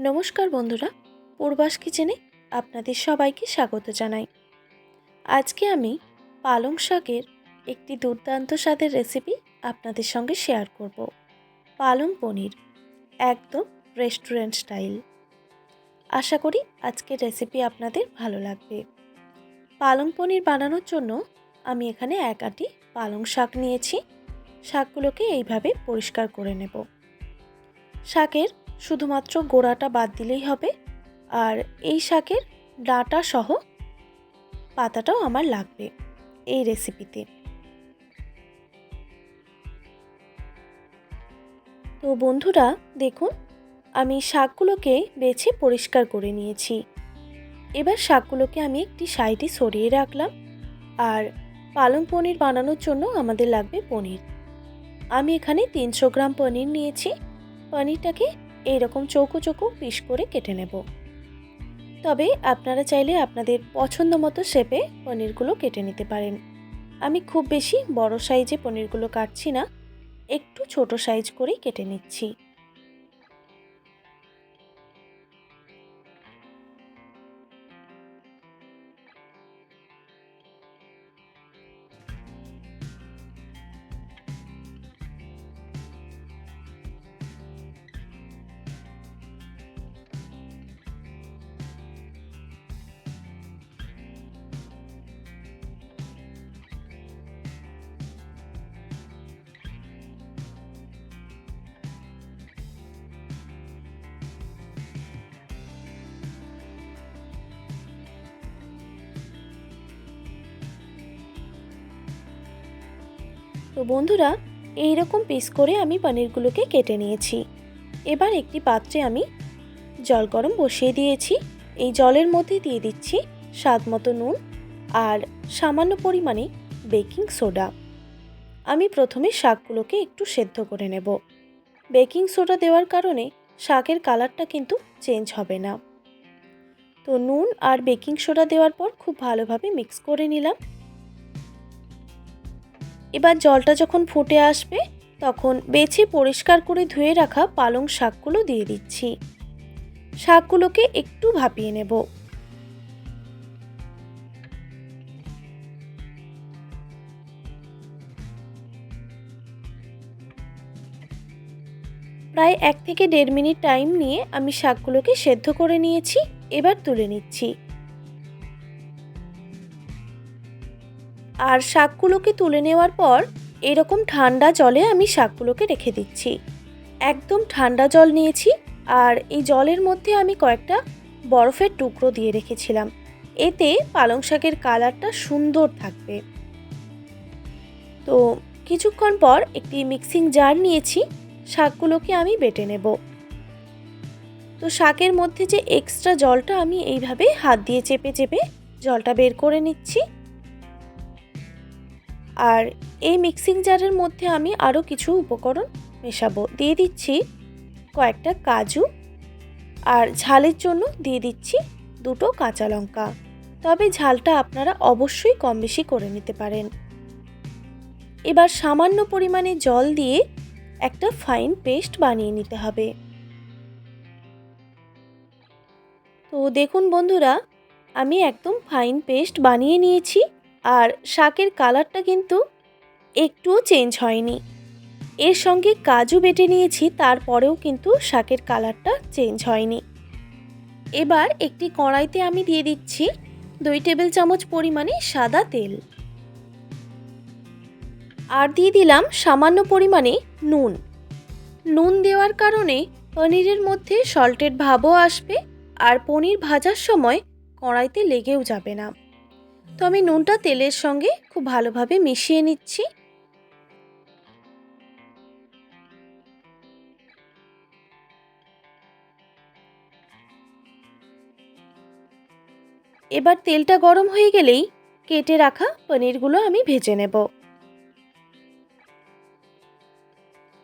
নমস্কার বন্ধুরা, পূর্বাস কিচেনে আপনাদের সবাইকে স্বাগত জানাই। আজকে আমি পালং শাকের একটি দুর্দান্ত স্বাদের রেসিপি আপনাদের সঙ্গে শেয়ার করব। পালং পনির, একদম রেস্টুরেন্ট স্টাইল আশা করি আজকের রেসিপি আপনাদের ভালো লাগবে। পালং পনির বানানোর জন্য আমি এখানে এক আটি পালং শাক নিয়েছি। শাকগুলোকে এইভাবে পরিষ্কার করে নেব। শাকের শুধুমাত্র গোড়াটা বাদ দিলেই হবে। আর এই শাকের ডাঁটা সহ পাতাটাও আমার লাগবে এই রেসিপিতে তো বন্ধুরা, দেখুন, আমি শাকগুলোকে বেছে পরিষ্কার করে নিয়েছি। এবার শাকগুলোকে আমি একটি সাইডে সরিয়ে রাখলাম। আর পালং পনির বানানোর জন্য আমাদের লাগবে পনির। আমি এখানে তিনশো গ্রাম পনির নিয়েছি। পনিরটাকে এইরকম চৌকো চৌকো পিস করে কেটে নেব। তবে আপনারা চাইলে আপনাদের পছন্দ মতো শেপে পনিরগুলো কেটে নিতে পারেন। আমি খুব বেশি বড় সাইজে পনিরগুলো কাটছি না, একটু ছোট সাইজ করেই কেটে নিচ্ছি। তো বন্ধুরা এই রকম পিস করে আমি পনিরগুলোকে কেটে নিয়েছি। এবার একটি পাত্রে আমি জল গরম বসিয়ে দিয়েছি। এই জলের মধ্যে দিয়ে দিচ্ছি স্বাদ মতো নুন আর সামান্য পরিমাণে বেকিং সোডা। আমি প্রথমে শাকগুলোকে একটু সেদ্ধ করে নেব। বেকিং সোডা দেওয়ার কারণে শাকের কালারটা কিন্তু চেঞ্জ হবে না। তো নুন আর বেকিং সোডা দেওয়ার পর খুব ভালোভাবে মিক্স করে নিলাম। এবার জলটা যখন ফুটে আসবে, তখন বেছে পরিষ্কার করে ধুয়ে রাখা পালং শাকগুলো দিয়ে দিচ্ছি। শাকগুলোকে একটু ভাপিয়ে নেব। প্রায় এক থেকে দেড় মিনিট টাইম নিয়ে আমি শাকগুলোকে সেদ্ধ করে নিয়েছি, এবার তুলে নিচ্ছি। আর শাকগুলোকে তুলে নেওয়ার পর এরকম ঠান্ডা জলে আমি শাকগুলোকে রেখে দিচ্ছি। একদম ঠান্ডা জল নিয়েছি আর এই জলের মধ্যে আমি কয়েকটা বরফের টুকরো দিয়ে রেখেছিলাম। এতে পালং শাকের কালারটা সুন্দর থাকবে। তো কিছুক্ষণ পর একটি মিক্সিং জার নিয়েছি, শাকগুলোকে আমি বেটে নেব। তো শাকের মধ্যে যে এক্সট্রা জলটা আমি এইভাবে হাত দিয়ে চেপে চেপে জলটা বের করে নিচ্ছি আর এই মিক্সিং জারের মধ্যে আমি আরও কিছু উপকরণ মেশাবো। দিয়ে দিচ্ছি কয়েকটা কাজু আর ঝালের জন্য দিয়ে দিচ্ছি দুটো কাঁচা লঙ্কা। তবে ঝালটা আপনারা অবশ্যই কম বেশি করে নিতে পারেন। এবার সামান্য পরিমাণে জল দিয়ে একটা ফাইন পেস্ট বানিয়ে নিতে হবে। তো দেখুন বন্ধুরা, আমি একদম ফাইন পেস্ট বানিয়ে নিয়েছি। আর শাকের কালারটা কিন্তু একটুও চেঞ্জ হয়নি। এর সঙ্গে কাজু বেটে নিয়েছি, তারপরেও কিন্তু শাকের কালারটা চেঞ্জ হয়নি। এবার একটি কড়াইতে আমি দিয়ে দিচ্ছি দুই টেবিল চামচ পরিমাণে সাদা তেল। আর দিয়ে দিলাম সামান্য পরিমাণে নুন। নুন দেওয়ার কারণে পনিরের মধ্যে সল্টের ভাবও আসবে আর পনির ভাজার সময় কড়াইতে লেগেও যাবে না। তো আমি নুনটা তেলের সঙ্গে খুব ভালোভাবে মিশিয়ে নিচ্ছি। এবার তেলটা গরম হয়ে গেলেই কেটে রাখা পনিরগুলো আমি ভেজে নেব।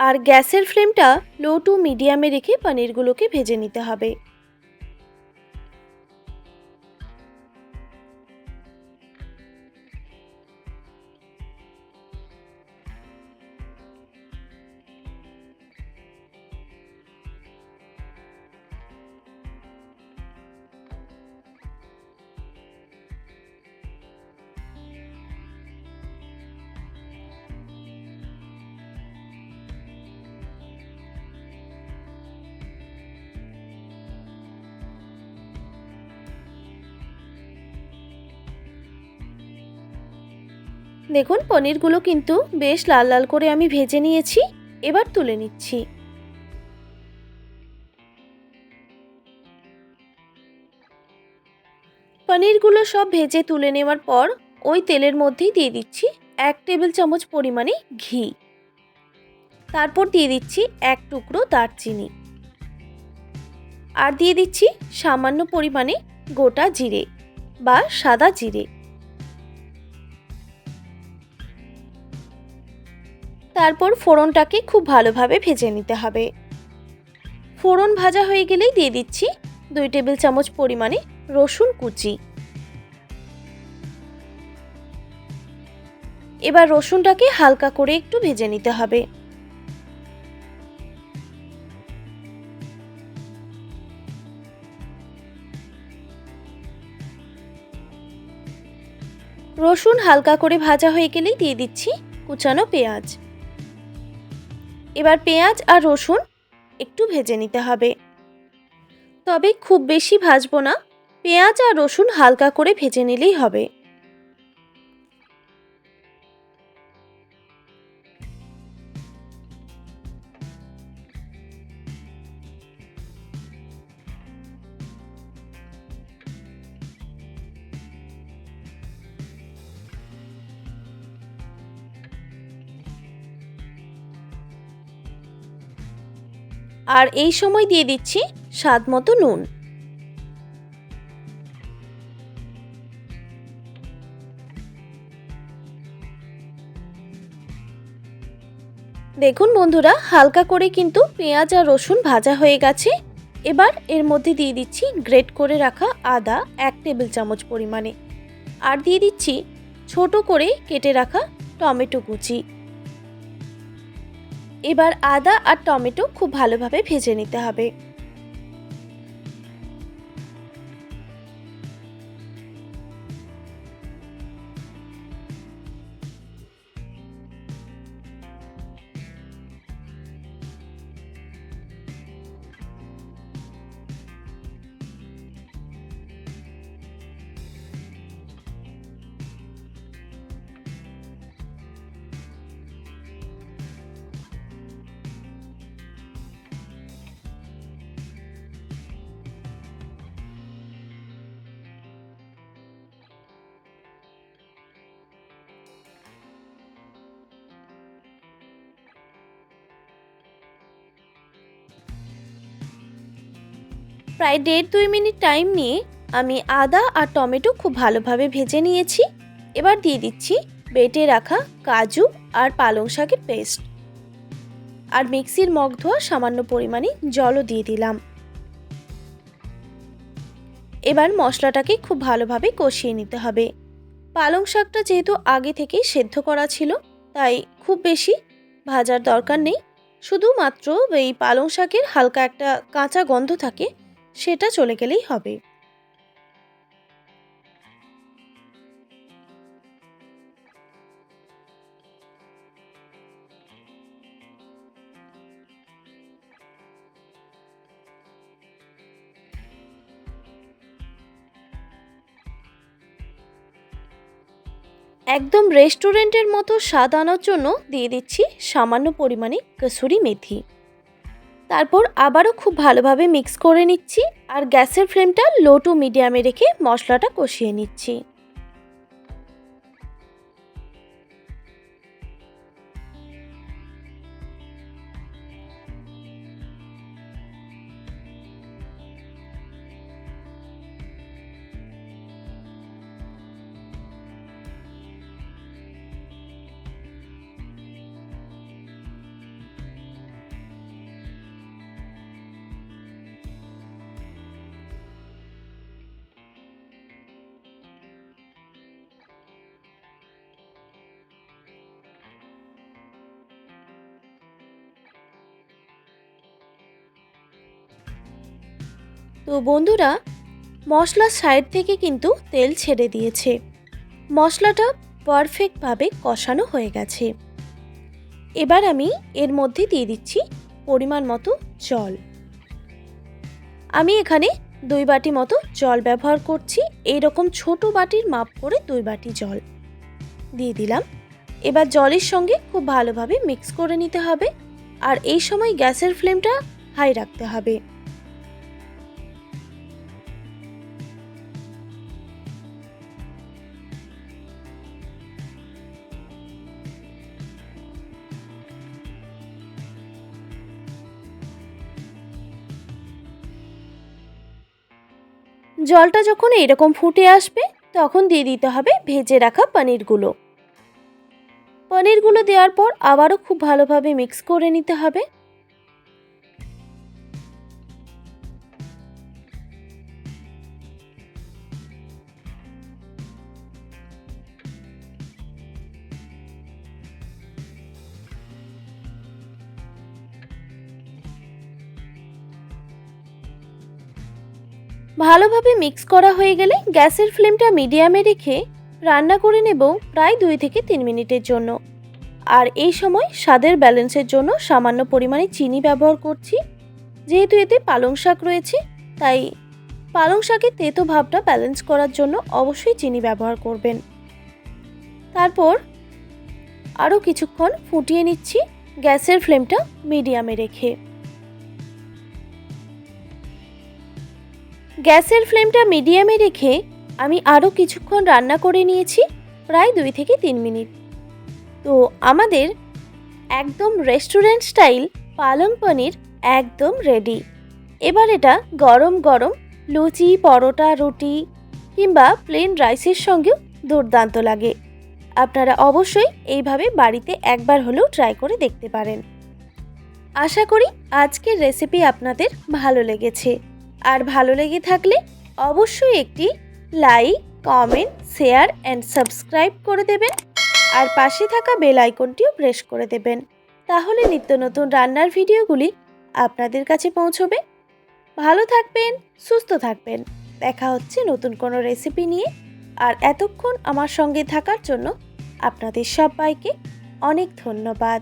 আর গ্যাসের ফ্লেমটা লো টু মিডিয়ামে রেখে পনিরগুলোকে ভেজে নিতে হবে। দেখুন, পনিরগুলো কিন্তু বেশ লাল লাল করে আমি ভেজে নিয়েছি, এবার তুলে নিচ্ছি। পনিরগুলো সব ভেজে তুলে নেওয়ার পর, ওই তেলের মধ্যেই দিয়ে দিচ্ছি এক টেবিল চামচ পরিমাণে ঘি। তারপর দিয়ে দিচ্ছি এক টুকরো দারচিনি। আর দিয়ে দিচ্ছি সামান্য পরিমাণে গোটা জিরে বা সাদা জিরে। তারপর ফোড়নটাকে খুব ভালোভাবে ভেজে নিতে হবে। ফোড়ন ভাজা হয়ে গেলেই দিয়ে দিচ্ছি দুই টেবিল চামচ পরিমাণে রসুন কুচি। এবার রসুনটাকে হালকা করে একটু ভেজে নিতে হবে। রসুন হালকা করে ভাজা হয়ে গেলেই দিয়ে দিচ্ছি কুচানো পেঁয়াজ। এবার পেঁয়াজ আর রসুন একটু ভেজে নিতে হবে। তবে খুব বেশি ভাজবো না। পেঁয়াজ আর রসুন হালকা করে ভেজে নিলেই হবে। আর এই সময় দিয়ে দিচ্ছি স্বাদ মতো নুন। দেখুন বন্ধুরা, হালকা করে কিন্তু পেঁয়াজ আর রসুন ভাজা হয়ে গেছে। এবার এর মধ্যে দিয়ে দিচ্ছি গ্রেট করে রাখা আদা এক টেবিল চামচ পরিমাণে। আর দিয়ে দিচ্ছি ছোট করে কেটে রাখা টমেটো কুচি। এবার আদা আর টমেটো খুব ভালোভাবে ভেজে নিতে হবে। প্রায় দেড় দুই মিনিট টাইম নিয়ে আমি আদা আর টমেটো খুব ভালোভাবে ভেজে নিয়েছি। এবার দিয়ে দিচ্ছি বেটে রাখা কাজু আর পালং শাকের পেস্ট আর মিক্সির মগ ধোয়া সামান্য পরিমাণে জলও দিয়ে দিলাম। এবার মশলাটাকে খুব ভালোভাবে কষিয়ে নিতে হবে। পালং শাকটা যেহেতু আগে থেকেই সেদ্ধ করা ছিল, তাই খুব বেশি ভাজার দরকার নেই। শুধুমাত্র এই পালং শাকের হালকা একটা কাঁচা গন্ধ থাকে সেটা চলে গেলেই হবে। একদম রেস্টুরেন্টের মতো স্বাদ আনার জন্য দিয়ে দিচ্ছি সামান্য পরিমাণে কসুরি মেথি। তারপর আবারও খুব ভালোভাবে মিক্স করে নিচ্ছি আর গ্যাসের ফ্লেমটা লো টু মিডিয়ামে রেখে মশলাটা কষিয়ে নিচ্ছি। তো বন্ধুরা মশলার সাইড থেকে কিন্তু তেল ছেড়ে দিয়েছে। মশলাটা পারফেক্টভাবে কষানো হয়ে গেছে। এবার আমি এর মধ্যে দিয়ে দিচ্ছি পরিমাণ মতো জল। আমি এখানে দুই বাটি মতো জল ব্যবহার করছি এই রকম ছোট বাটির মাপ করে দুই বাটি জল। দিয়ে দিলাম। এবার জলের সঙ্গে খুব ভালোভাবে মিক্স করে নিতে হবে। আর এই সময় গ্যাসের ফ্লেমটা হাই রাখতে হবে। জলটা যখন এরকম ফুটে আসবে, তখন দিয়ে দিতে হবে ভেজে রাখা পনিরগুলো। পনিরগুলো দেওয়ার পর আবারও খুব ভালোভাবে মিক্স করে নিতে হবে। ভালোভাবে মিক্স করা হয়ে গেলে গ্যাসের ফ্লেমটা মিডিয়ামে রেখে রান্না করে নেব প্রায় দুই থেকে তিন মিনিটের জন্য। আর এই সময় স্বাদের ব্যালেন্সের জন্য সামান্য পরিমাণে চিনি ব্যবহার করছি। যেহেতু এতে পালং শাক রয়েছে, তাই পালং শাকের তেতো ভাবটা ব্যালেন্স করার জন্য অবশ্যই চিনি ব্যবহার করবেন। তারপর আরও কিছুক্ষণ ফুটিয়ে নিচ্ছি গ্যাসের ফ্লেমটা মিডিয়ামে রেখে। গ্যাসের ফ্লেমটা মিডিয়ামে রেখে আমি আরও কিছুক্ষণ রান্না করে নিয়েছি, প্রায় দুই থেকে তিন মিনিট। তো আমাদের একদম রেস্টুরেন্ট স্টাইল পালং পনির একদম রেডি। এবার এটা গরম গরম লুচি, পরোটা, রুটি কিংবা প্লেন রাইসের সঙ্গেও দুর্দান্ত লাগে। আপনারা অবশ্যই এইভাবে বাড়িতে একবার হলেও ট্রাই করে দেখতে পারেন। আশা করি আজকের রেসিপি আপনাদের ভালো লেগেছে। আর ভালো লেগে থাকলে অবশ্যই একটি like, comment, share and subscribe করে দেবেন। আর পাশে থাকা বেল আইকনটিও প্রেস করে দেবেন। তাহলে নিত্য নতুন রান্নার ভিডিওগুলি আপনাদের কাছে পৌঁছবে। ভালো থাকবেন, সুস্থ থাকবেন। দেখা হচ্ছে নতুন কোনো রেসিপি নিয়ে। আর এতক্ষণ আমার সঙ্গে থাকার জন্য আপনাদের সবাইকে অনেক ধন্যবাদ।